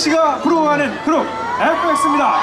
씨가 부러워하는 그룹 FX입니다.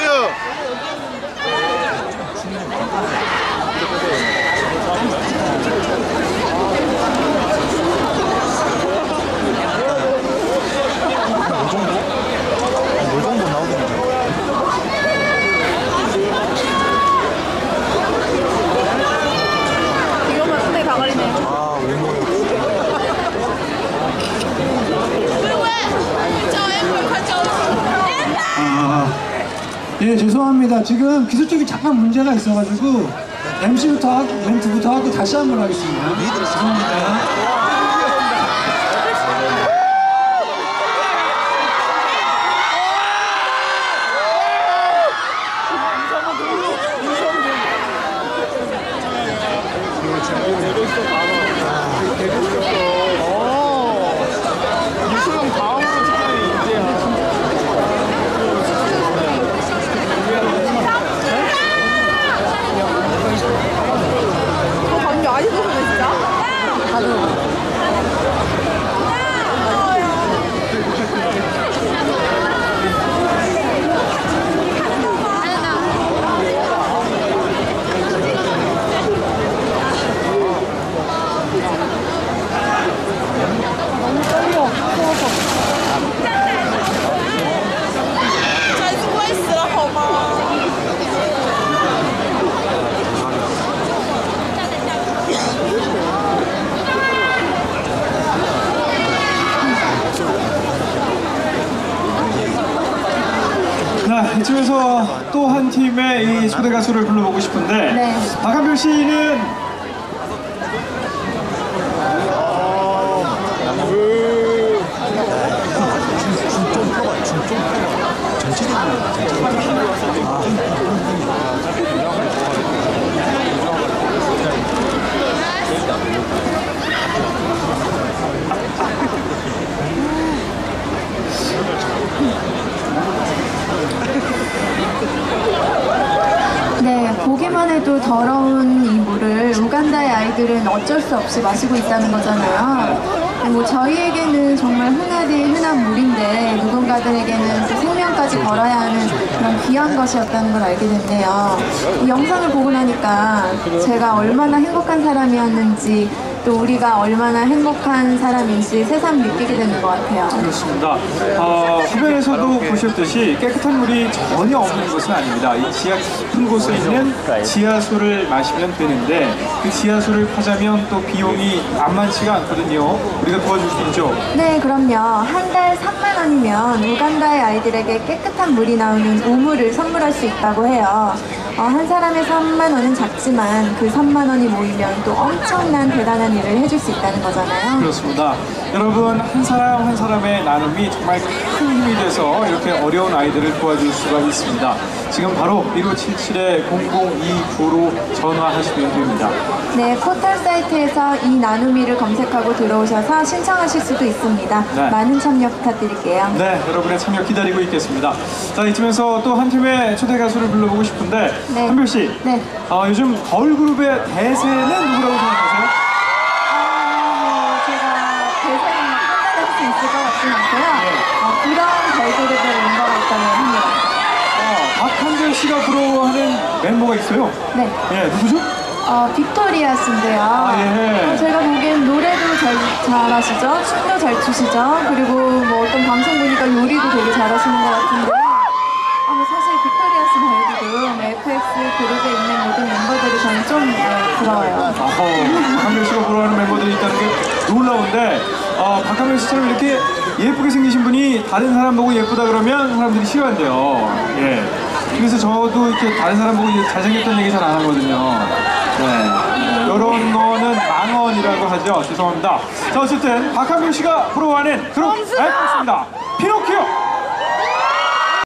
you. 예, 죄송합니다. 지금 기술적인 잠깐 문제가 있어가지고 MC부터 하고, 멘트부터 하고 다시 한 번 하겠습니다. 죄송합니다. 저 감기 아직도 그래 진짜? 잘 수고했어, 고마워. 네, 이쯤에서 또 한 팀의 이 초대 가수를 불러보고 싶은데 네. 박한별 씨는 네, 보기만 해도 더러운 이 물을 우간다의 아이들은 어쩔 수 없이 마시고 있다는 거잖아요. 네, 뭐 저희에게는 정말 흔하디 흔한 물인데 누군가들에게는 또 생명까지 걸어야 하는 그런 귀한 것이었다는 걸 알게 됐네요. 이 영상을 보고 나니까 제가 얼마나 행복한 사람이었는지 또 우리가 얼마나 행복한 사람인지 새삼 느끼게 되는 것 같아요. 그렇습니다. 어, 화면에서도 보셨듯이 깨끗한 물이 전혀 없는 것은 아닙니다. 이 지하 깊은 곳에 있는 지하수를 마시면 되는데 그 지하수를 파자면 또 비용이 만만치가 않거든요. 우리가 도와줄 수 있죠. 네, 그럼요. 한 달 3만 원이면 우간다의 아이들에게 깨끗한 물이 나오는 우물을 선물할 수 있다고 해요. 어, 한 사람의 3만 원은 작지만 그 3만 원이 모이면 또 엄청난 대단한 일을 해줄 수 있다는 거잖아요. 그렇습니다. 여러분 한 사람 한 사람의 나눔이 정말 큰 힘이 돼서 이렇게 어려운 아이들을 도와줄 수가 있습니다. 지금 바로 1577에 0029로 전화하시면 됩니다. 네, 포털 사이트에서 이 나눔이를 검색하고 들어오셔서 신청하실 수도 있습니다. 네. 많은 참여 부탁드릴게요. 네, 여러분의 참여 기다리고 있겠습니다. 자, 이쯤에서 또 한 팀의 초대 가수를 불러보고 싶은데 네. 한별 씨, 네. 어, 요즘 거울 그룹의 대세는 누구라고 생각하세요? 아, 뭐 제가 대세를 막 판단할 수 있을 것 같진 않고요. 어, 걸그룹의 있다면 합니다. 어, 박한별 씨가 부러워하는 멤버가 있어요. 네. 예, 누구죠? 어, 빅토리아스인데요. 예. 어, 제가 보기엔 노래도 잘, 잘하시죠? 춤도 잘 추시죠? 그리고 뭐 어떤 방송 보니까 요리도 되게 잘하시는 것 같은데. 아, 뭐 사실 빅토리아스 말고도 FX 그룹에 있는 모든 멤버들이 저는 좀 네, 부러워요. 어허, 박한별 씨가 부러워하는 멤버들이 있다는 게 놀라운데 어, 박한별 씨처럼 이렇게 예쁘게 생기신 분이 다른 사람 보고 예쁘다 그러면 사람들이 싫어한대요. 예. 그래서 저도 이렇게 다른 사람 보고 잘생겼다는 얘기 잘 안 하거든요. 네. 이런 거는 망언이라고 하죠. 죄송합니다. 자, 어쨌든 박한별 씨가 부러워하는 그룹 앨범입니다. 피노키오!